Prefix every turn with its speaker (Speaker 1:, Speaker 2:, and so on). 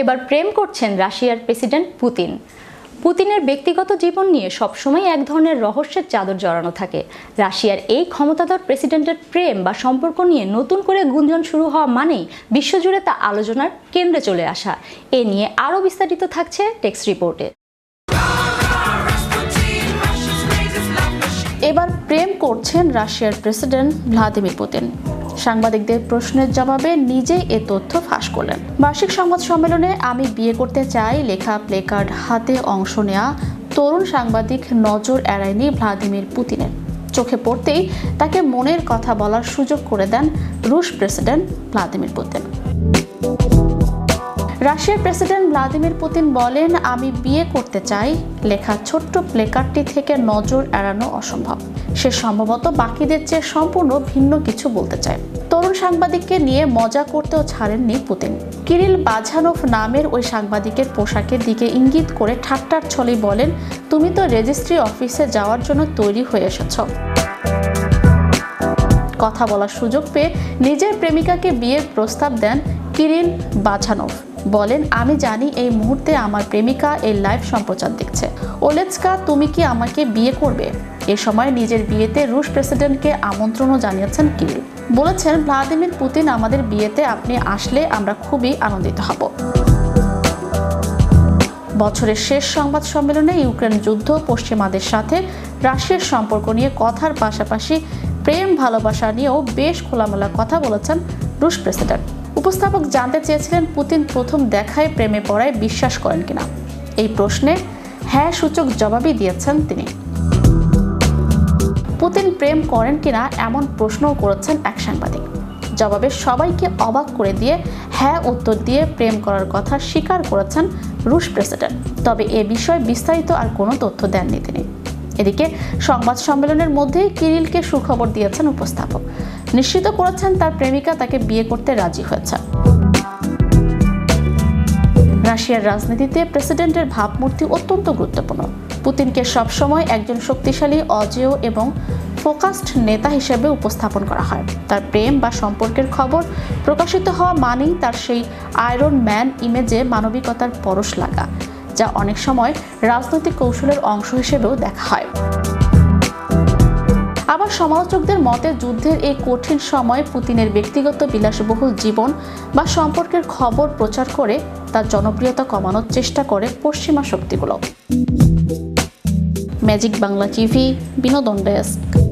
Speaker 1: এবার প্রেম করছেন রাশিয়ার প্রেসিডেন্ট পুতিন। পুতিনের ব্যক্তিগত জীবন নিয়ে সবসময় এক ধরনের রহস্যের চাদর জড়ানো থাকে। রাশিয়ার এই ক্ষমতাধর প্রেসিডেন্টের প্রেম বা সম্পর্ক নিয়ে নতুন করে গুঞ্জন শুরু হওয়া মানেই বিশ্বজুড়ে তা আলোচনার কেন্দ্রে চলে আসা। এ নিয়ে আরও বিস্তারিত থাকছে টেক্স রিপোর্টে।
Speaker 2: এবার প্রেম করছেন রাশিয়ার প্রেসিডেন্ট ভ্লাদিমির পুতিন। সাংবাদিকদের প্রশ্নের জবাবে নিজেই এ তথ্য ফাঁস করলেন। বার্ষিক সংবাদ সম্মেলনে আমি বিয়ে করতে চাই লেখা প্লেকার্ড হাতে অংশ নেয়া তরুণ সাংবাদিক নজর এড়ায়নি ভ্লাদিমির পুতিনের। চোখে পড়তেই তাকে মনের কথা বলার সুযোগ করে দেন রুশ প্রেসিডেন্ট ভ্লাদিমির পুতিন। রাশিয়ার প্রেসিডেন্ট ভ্লাদিমির পুতিন বলেন, আমি বিয়ে করতে চাই। লেখা ছোট্ট প্লেকার্ডটি থেকে নজর এড়ানো অসম্ভব। সে সম্ভবত বাকিদের চেয়ে সম্পূর্ণ ভিন্ন কিছু বলতে চায়। তরুণ সাংবাদিককে নিয়ে মজা করতেও ছাড়েননি পুতিন। কিরিল বাঝানোভ নামের ওই সাংবাদিকের পোশাকের দিকে ইঙ্গিত করে ঠাট্টার ছলেই বলেন, তুমি তো রেজিস্ট্রি অফিসে যাওয়ার জন্য তৈরি হয়ে এসেছ। কথা বলার সুযোগ পেয়ে নিজের প্রেমিকাকে বিয়ের প্রস্তাব দেন কিরিল বাছানভ বলেন, আমি জানি এই মুহূর্তে আমার প্রেমিকা এই লাইভ সম্প্রচার দেখছে। ওলেৎসকা তুমি কি আমাকে বিয়ে করবে? এ সময় নিজের বিয়েতে রুশ প্রেসিডেন্টকে আমন্ত্রণও জানিয়েছেন কিরিল বলেছেন, ভ্লাদিমির পুতিন, আমাদের বিয়েতে আপনি আসলে আমরা খুবই আনন্দিত হব। বছরের শেষ সংবাদ সম্মেলনে ইউক্রেন যুদ্ধ, পশ্চিমাদের সাথে রাশিয়ার সম্পর্ক নিয়ে কথার পাশাপাশি প্রেম, ভালোবাসা নিয়েও বেশ খোলামেলা কথা বলেছেন রুশ প্রেসিডেন্ট। উপস্থাপক জানতে চেয়েছিলেন পুতিন প্রথম দেখায় প্রেমে পড়ায় বিশ্বাস করেন কিনা। এই প্রশ্নে হ্যাঁ সূচক জবাবই দিয়েছেন তিনি। পুতিন প্রেম করেন কিনা এমন প্রশ্নও করেছেন এক সাংবাদিক। জবাবে সবাইকে অবাক করে দিয়ে হ্যাঁ উত্তর দিয়ে প্রেম করার কথা স্বীকার করেছেন রুশ প্রেসিডেন্ট। তবে এ বিষয়ে বিস্তারিত আর কোনো তথ্য দেননি তিনি। এদিকে সংবাদ সম্মেলনের মধ্যেই কিরিলকে সুখবর দিয়েছেন উপস্থাপক। নিশ্চিত করেছেন তার প্রেমিকা তাকে বিয়ে করতে রাজি হয়েছে। রাশিয়ার রাজনীতিতে প্রেসিডেন্টের ভাবমূর্তি অত্যন্ত গুরুত্বপূর্ণ। পুতিনকে সবসময় একজন শক্তিশালী, অজেয় এবং ফোকাসড নেতা হিসেবে উপস্থাপন করা হয়। তার প্রেম বা সম্পর্কের খবর প্রকাশিত হওয়া মানেই তার সেই আয়রন ম্যান ইমেজে মানবিকতার পরশ লাগা, যা অনেক সময় রাজনৈতিক কৌশলের অংশ হিসেবেও দেখা হয়। সমালোচকদের মতে যুদ্ধের এই কঠিন সময়ে পুতিনের ব্যক্তিগত বিলাসবহুল জীবন বা সম্পর্কের খবর প্রচার করে তার জনপ্রিয়তা কমানোর চেষ্টা করে পশ্চিমা শক্তিগুলো। ম্যাজিক বাংলা টিভি, বিনোদন ডেস্ক।